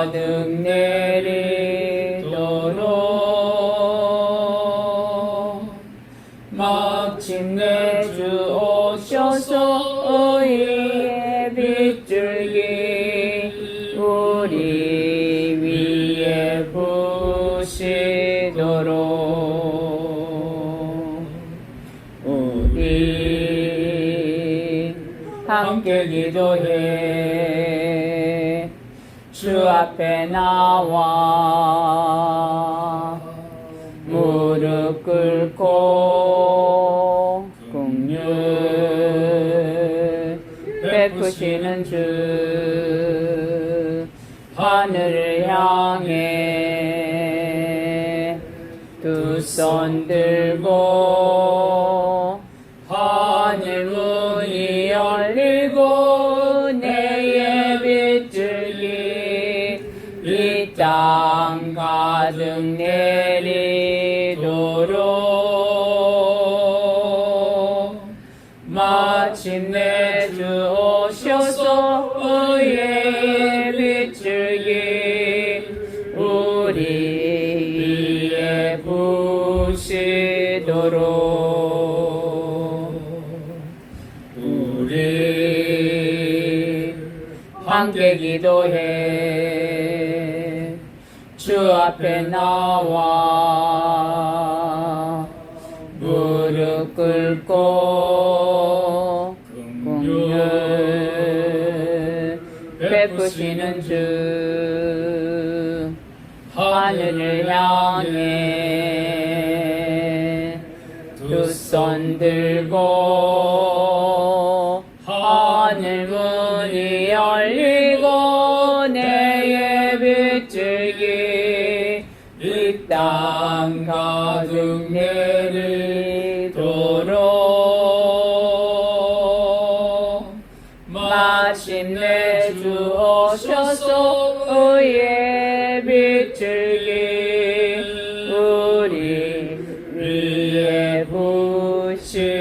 가득 내리도록 마침 내주 오셔서 의의 빗줄기 우리 위에 부시도록 우리 함께 기도해. 주 앞에 나와. 무릎 꿇고 국률 베푸시는 주 하늘을 향해 두 손 들고 하늘 문 이땅 가득 내리도록. 마침내 주 오셔서 의의 빛줄기 우리 위에 부시도록. 우리 함께 기도해 주 앞에 나와 무릎 꿇고 국률 베푸시는 주 하늘을 향해 두 손 들고 하늘 문이 열리고 내 예비줄기 이 땅 가득 내리도록 마침내 주 오셔서 의의 빛줄기 우리 위에 부시도록